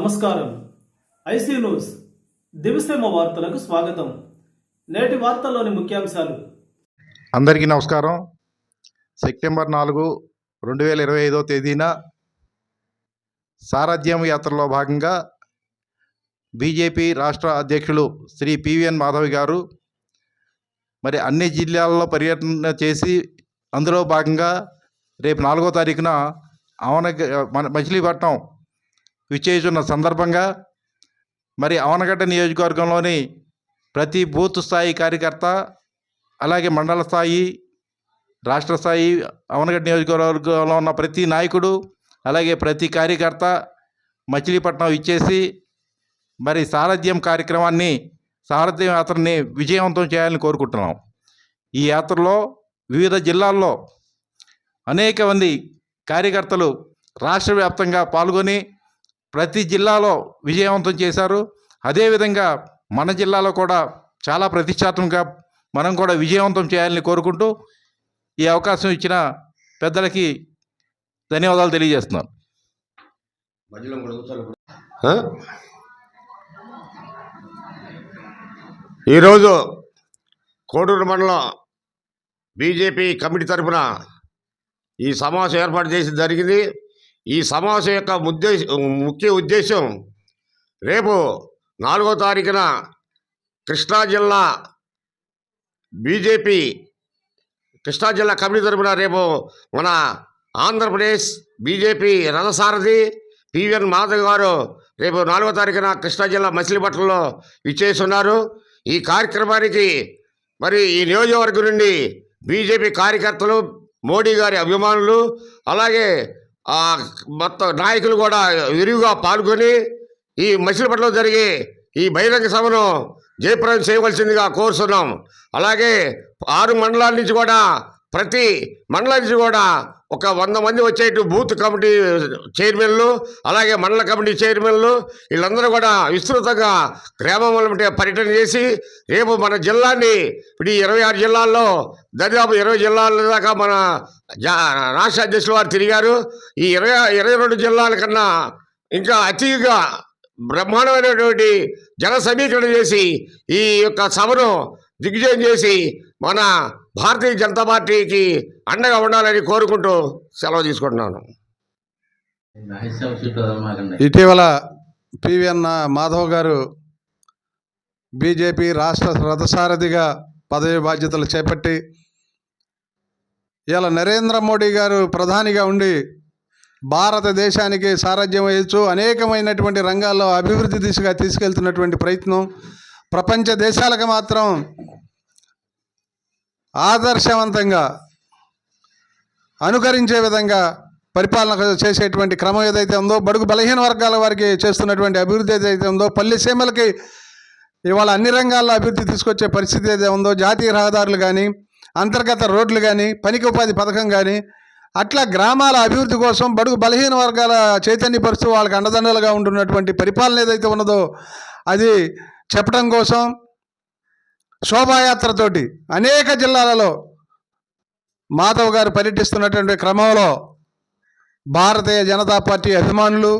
నమస్కారం. IC news. దివిసేమ వార్తలకు స్వాగతం. నేటి వార్తల్లోని ముఖ్యాంశాలు. అందరికీ నమస్కారం. సెప్టెంబర్ నాలుగు రెండు వేల ఇరవై ఐదో తేదీన సారథ్యం యాత్రలో భాగంగా బీజేపీ రాష్ట్ర అధ్యక్షులు శ్రీ పివిఎన్ మాధవి గారు మరి అన్ని జిల్లాల్లో పర్యటన చేసి అందులో భాగంగా రేపు నాలుగో తారీఖున అవన మన మచిలీపట్నం విచ్చేస్తున్న సందర్భంగా మరి అవనగడ్డ నియోజకవర్గంలోని ప్రతి బూత్ స్థాయి కార్యకర్త అలాగే మండల స్థాయి రాష్ట్ర స్థాయి అవనగడ్డ నియోజకవర్గంలో ఉన్న ప్రతి నాయకుడు అలాగే ప్రతి కార్యకర్త మచిలీపట్నం ఇచ్చేసి మరి సారథ్యం కార్యక్రమాన్ని సారథ్యం యాత్రని విజయవంతం చేయాలని కోరుకుంటున్నాం. ఈ యాత్రలో వివిధ జిల్లాల్లో అనేక మంది కార్యకర్తలు రాష్ట్ర వ్యాప్తంగా పాల్గొని ప్రతి జిల్లాలో విజయవంతం చేశారు. అదేవిధంగా మన జిల్లాలో కూడా చాలా ప్రతిష్టాత్మకంగా మనం కూడా విజయవంతం చేయాలని కోరుకుంటూ ఈ అవకాశం ఇచ్చిన పెద్దలకి ధన్యవాదాలు తెలియజేస్తున్నాను? ఈరోజు కోడూరు మండలం బీజేపీ కమిటీ తరఫున ఈ సమావేశం ఏర్పాటు చేసి జరిగింది. ఈ సమావేశం యొక్క ఉద్దేశ ముఖ్య ఉద్దేశం రేపు నాలుగో తారీఖున కృష్ణా జిల్లా బీజేపీ కృష్ణా జిల్లా కమిటీ తరఫున రేపు మన ఆంధ్రప్రదేశ్ బీజేపీ రథసారథి పివిఎన్ మాధవ్ గారు రేపు నాలుగో తారీఖున కృష్ణా జిల్లా మచిలీపట్నంలో విచ్చేస్తున్నారు. ఈ కార్యక్రమానికి మరి ఈ నియోజకవర్గం నుండి బీజేపీ కార్యకర్తలు మోడీ గారి అభిమానులు అలాగే మొత్తం నాయకులు కూడా విరివిగా పాల్గొని ఈ మచిలీపట్నంలో జరిగే ఈ బహిరంగ సభను జయప్రదం చేయవలసిందిగా కోరుతున్నాం. అలాగే ఆరు మండలాల నుంచి కూడా ప్రతి మండలానికి కూడా ఒక వంద మంది వచ్చేటు బూత్ కమిటీ చైర్మన్లు అలాగే మండల కమిటీ చైర్మన్లు వీళ్ళందరూ కూడా విస్తృతంగా గ్రామంలో పర్యటన చేసి రేపు మన జిల్లాని ఇప్పుడు ఈ ఇరవై ఆరు జిల్లాల్లో దాదాపు ఇరవై జిల్లాల దాకా మన రాష్ట్ర అధ్యక్షుల వారు తిరిగారు. ఈ ఇరవై ఇరవై రెండు జిల్లాల కన్నా ఇంకా అతిగా బ్రహ్మాండమైనటువంటి జన సమీకరణ చేసి ఈ యొక్క సభను దిగ్విజయం చేసి మన భారతీయ జనతా పార్టీకి అండగా ఉండాలని కోరుకుంటూ సెలవు తీసుకుంటున్నాను. ఇటీవల పివిఎన్ మాధవ్ గారు బీజేపీ రాష్ట్ర రథసారథిగా పదవి బాధ్యతలు చేపట్టి ఇలా నరేంద్ర మోడీ గారు ప్రధానిగా ఉండి భారతదేశానికి సారథ్యం వహించు అనేకమైనటువంటి రంగాల్లో అభివృద్ధి దిశగా తీసుకెళ్తున్నటువంటి ప్రయత్నం ప్రపంచ దేశాలకు మాత్రం ఆదర్శవంతంగా అనుకరించే విధంగా పరిపాలన చేసేటువంటి క్రమం ఏదైతే ఉందో బడుగు బలహీన వర్గాల వారికి చేస్తున్నటువంటి అభివృద్ధి ఏదైతే ఉందో పల్లె సీమలకి ఇవాళ అన్ని రంగాల్లో అభివృద్ధి తీసుకొచ్చే పరిస్థితి ఏదైతే ఉందో జాతీయ రహదారులు కానీ అంతర్గత రోడ్లు కానీ పనికి ఉపాధి పథకం కానీ అట్లా గ్రామాల అభివృద్ధి కోసం బడుగు బలహీన వర్గాల చైతన్యపరుస్తూ వాళ్ళకి అండదండలుగా ఉంటున్నటువంటి పరిపాలన ఏదైతే ఉన్నదో అది చెప్పడం కోసం శోభాయాత్రతోటి అనేక జిల్లాలలో మాధవ్ గారు పర్యటిస్తున్నటువంటి క్రమంలో భారతీయ జనతా పార్టీ అభిమానులు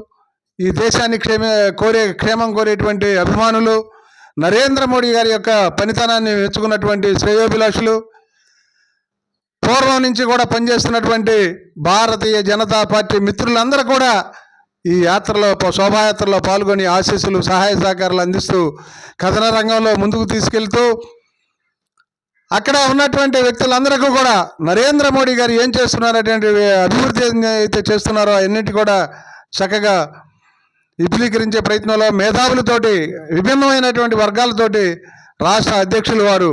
ఈ దేశాన్ని క్షేమ కోరే క్షేమం కోరేటువంటి అభిమానులు నరేంద్ర మోడీ గారి యొక్క పనితనాన్ని మెచ్చుకున్నటువంటి శ్రేయోభిలాషులు పూర్వం నుంచి కూడా పనిచేస్తున్నటువంటి భారతీయ జనతా పార్టీ మిత్రులందరూ కూడా ఈ యాత్రలో శోభాయాత్రలో పాల్గొని ఆశీస్సులు సహాయ సహకారాలు అందిస్తూ కథన రంగంలో ముందుకు తీసుకెళ్తూ అక్కడ ఉన్నటువంటి వ్యక్తులందరికీ కూడా నరేంద్ర మోడీ గారు ఏం చేస్తున్నారటువంటి అభివృద్ధి అయితే చేస్తున్నారో అన్నిటి కూడా చక్కగా విపులీకరించే ప్రయత్నంలో మేధావులతోటి విభిన్నమైనటువంటి వర్గాలతోటి రాష్ట్ర అధ్యక్షులు వారు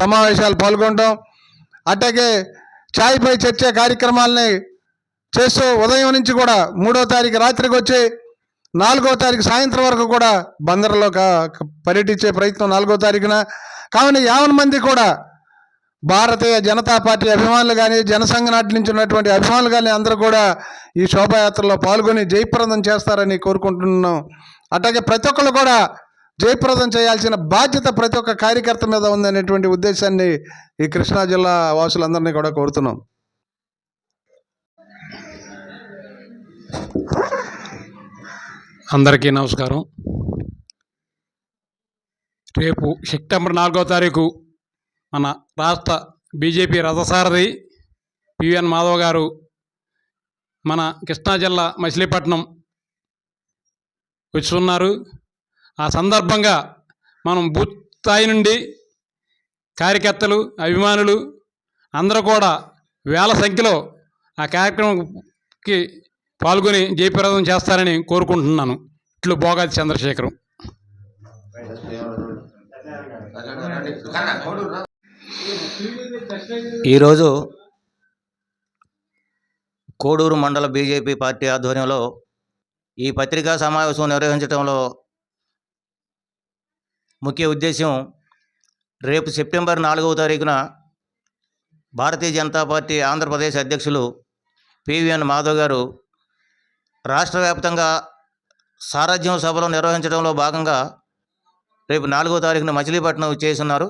సమావేశాలు పాల్గొనడం అట్లాగే ఛాయ్పై చర్చ కార్యక్రమాలని చేస్తూ ఉదయం నుంచి కూడా మూడో తారీఖు రాత్రికి వచ్చి నాలుగో తారీఖు సాయంత్రం వరకు కూడా బందర్లో పర్యటించే ప్రయత్నం నాలుగో తారీఖున. కావున యావన్ మంది కూడా భారతీయ జనతా పార్టీ అభిమానులు కానీ జనసంఘ నాటి నుంచి ఉన్నటువంటి అభిమానులు కానీ అందరూ కూడా ఈ శోభాయాత్రలో పాల్గొని జయప్రదం చేస్తారని కోరుకుంటున్నాం. అట్లాగే ప్రతి ఒక్కరు కూడా జయప్రదం చేయాల్సిన బాధ్యత ప్రతి ఒక్క కార్యకర్త మీద ఉందనేటువంటి ఉద్దేశాన్ని ఈ కృష్ణా జిల్లా వాసులందరినీ కూడా కోరుతున్నాం. అందరికీ నమస్కారం. రేపు సెప్టెంబర్ నాలుగో తారీఖు మన రాష్ట్ర బీజేపీ రథసారథి పివిఎన్ మాధవ్ గారు మన కృష్ణా జిల్లా మచిలీపట్నం వచ్చిన్నారు. ఆ సందర్భంగా మనం బూత్ స్థాయి నుండి కార్యకర్తలు అభిమానులు అందరూ కూడా వేల సంఖ్యలో ఆ కార్యక్రమంకి పాల్గొని జయప్రదం చేస్తారని కోరుకుంటున్నాను. ఇట్లు బోగాది చంద్రశేఖరం. ఈరోజు కోడూరు మండల బీజేపీ పార్టీ ఆధ్వర్యంలో ఈ పత్రికా సమావేశం నిర్వహించడంలో ముఖ్య ఉద్దేశం రేపు సెప్టెంబర్ నాలుగవ తారీఖున భారతీయ జనతా పార్టీ ఆంధ్రప్రదేశ్ అధ్యక్షులు పివిఎన్ మాధవ్ గారు రాష్ట్ర వ్యాప్తంగా సారథ్యం సభలు నిర్వహించడంలో భాగంగా రేపు నాలుగో తారీఖున మచిలీపట్నం చేస్తున్నారు.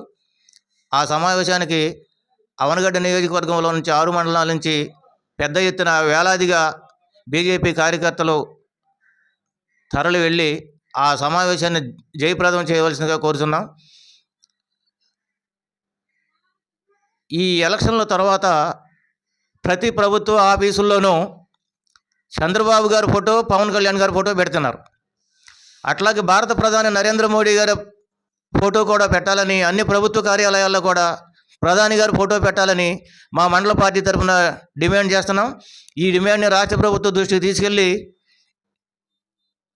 ఆ సమావేశానికి అవనగడ్డ నియోజకవర్గంలో నుంచి ఆరు మండలాల నుంచి పెద్ద ఎత్తున వేలాదిగా బీజేపీ కార్యకర్తలు తరలి వెళ్ళి ఆ సమావేశాన్ని జయప్రదం చేయవలసిందిగా కోరుతున్నాం. ఈ ఎలక్షన్ల తర్వాత ప్రతి ప్రభుత్వ ఆఫీసుల్లోనూ చంద్రబాబు గారి ఫోటో పవన్ కళ్యాణ్ గారి ఫోటో పెడుతున్నారు. అట్లాగే భారత ప్రధాని నరేంద్ర మోడీ గారి ఫోటో కూడా పెట్టాలని అన్ని ప్రభుత్వ కార్యాలయాల్లో కూడా ప్రధాని గారు ఫోటో పెట్టాలని మా మండల పార్టీ తరఫున డిమాండ్ చేస్తున్నాం. ఈ డిమాండ్ని రాష్ట్ర ప్రభుత్వ దృష్టికి తీసుకెళ్ళి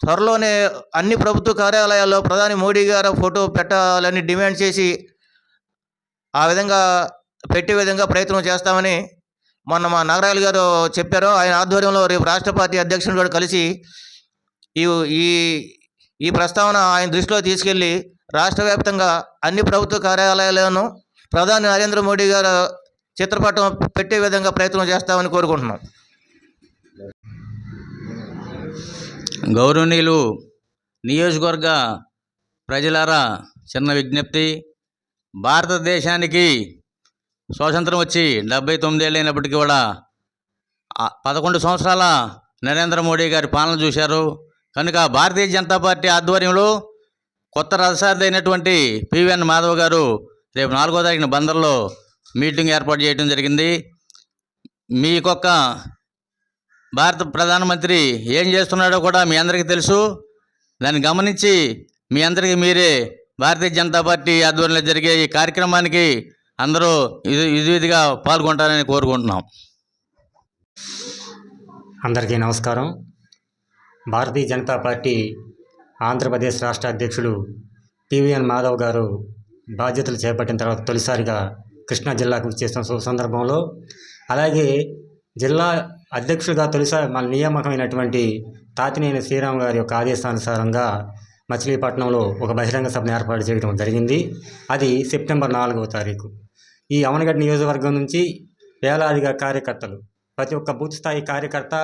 త్వరలోనే అన్ని ప్రభుత్వ కార్యాలయాల్లో ప్రధాని మోడీ గారు ఫోటో పెట్టాలని డిమాండ్ చేసి ఆ విధంగా పెట్టే విధంగా ప్రయత్నం చేస్తామని మొన్న మా నాగరాయలు గారు చెప్పారు ఆయన ఆధ్వర్యంలో రేపు రాష్ట్ర పార్టీ అధ్యక్షుడు కూడా కలిసి ఈ ఈ ఈ ప్రస్తావన ఆయన దృష్టిలో తీసుకెళ్ళి రాష్ట్ర వ్యాప్తంగా అన్ని ప్రభుత్వ కార్యాలయాలను ప్రధాని నరేంద్ర మోడీ గారు చిత్రపటం పెట్టే విధంగా ప్రయత్నం చేస్తామని కోరుకుంటున్నాం. గౌరవనీయులు నియోజకవర్గ ప్రజలారా చిన్న విజ్ఞప్తి భారతదేశానికి స్వాతంత్రం వచ్చి డెబ్బై తొమ్మిదేళ్ళు అయినప్పటికీ కూడా పదకొండు సంవత్సరాల నరేంద్ర మోడీ గారి పాలన చూశారు. కనుక భారతీయ జనతా పార్టీ ఆధ్వర్యంలో కొత్త రథసారథి అయినటువంటి పివిఎన్ మాధవ్ గారు రేపు నాలుగో తారీఖున బందర్లో మీటింగ్ ఏర్పాటు చేయడం జరిగింది. మీకొక్క భారత ప్రధానమంత్రి ఏం చేస్తున్నాడో కూడా మీ అందరికీ తెలుసు. దాన్ని గమనించి మీ అందరికీ మీరే భారతీయ జనతా పార్టీ ఆధ్వర్యంలో జరిగే ఈ కార్యక్రమానికి అందరూ ఇది ఇదిగా పాల్గొంటారని కోరుకుంటున్నాం. అందరికీ నమస్కారం. భారతీయ జనతా పార్టీ ఆంధ్రప్రదేశ్ రాష్ట్ర అధ్యక్షుడు పివిఎన్ మాధవ్ గారు బాధ్యతలు చేపట్టిన తర్వాత తొలిసారిగా కృష్ణా జిల్లాకు చేసిన సందర్భంలో అలాగే జిల్లా అధ్యక్షుడిగా తొలిసారి మన నియామకమైనటువంటి తాతినేని శ్రీరామ్ గారి యొక్క ఆదేశానుసారంగా మచిలీపట్నంలో ఒక బహిరంగ సభను ఏర్పాటు చేయడం జరిగింది. అది సెప్టెంబర్ నాలుగవ తారీఖు. ఈ అవనగడ్డ నియోజకవర్గం నుంచి వేలాదిగా కార్యకర్తలు. ప్రతి ఒక్క బూత్ స్థాయి కార్యకర్త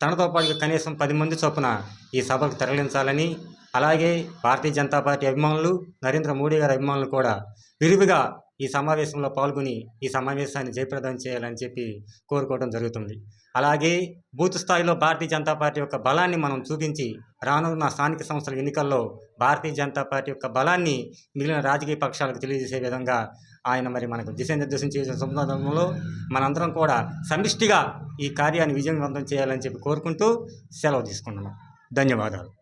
తనతో పాటు కనీసం పది మంది చొప్పున ఈ సభకు తరలించాలని అలాగే భారతీయ జనతా పార్టీ అభిమానులు నరేంద్ర మోడీ గారి అభిమానులు కూడా విరివిగా ఈ సమావేశంలో పాల్గొని ఈ సమావేశాన్ని జయప్రదం చేయాలని చెప్పి కోరుకోవడం జరుగుతుంది. అలాగే బూత్ స్థాయిలో భారతీయ జనతా పార్టీ యొక్క బలాన్ని మనం చూపించి రానున్న స్థానిక సంస్థల ఎన్నికల్లో భారతీయ జనతా పార్టీ యొక్క బలాన్ని మిగిలిన రాజకీయ పక్షాలకు తెలియజేసే విధంగా ఆయన మరి మనకు దిశానిర్దేశం చేసిన సందర్భంలో మనందరం కూడా సమిష్టిగా ఈ కార్యాన్ని విజయవంతం చేయాలని చెప్పి కోరుకుంటూ సెలవు తీసుకుంటున్నాం. ధన్యవాదాలు.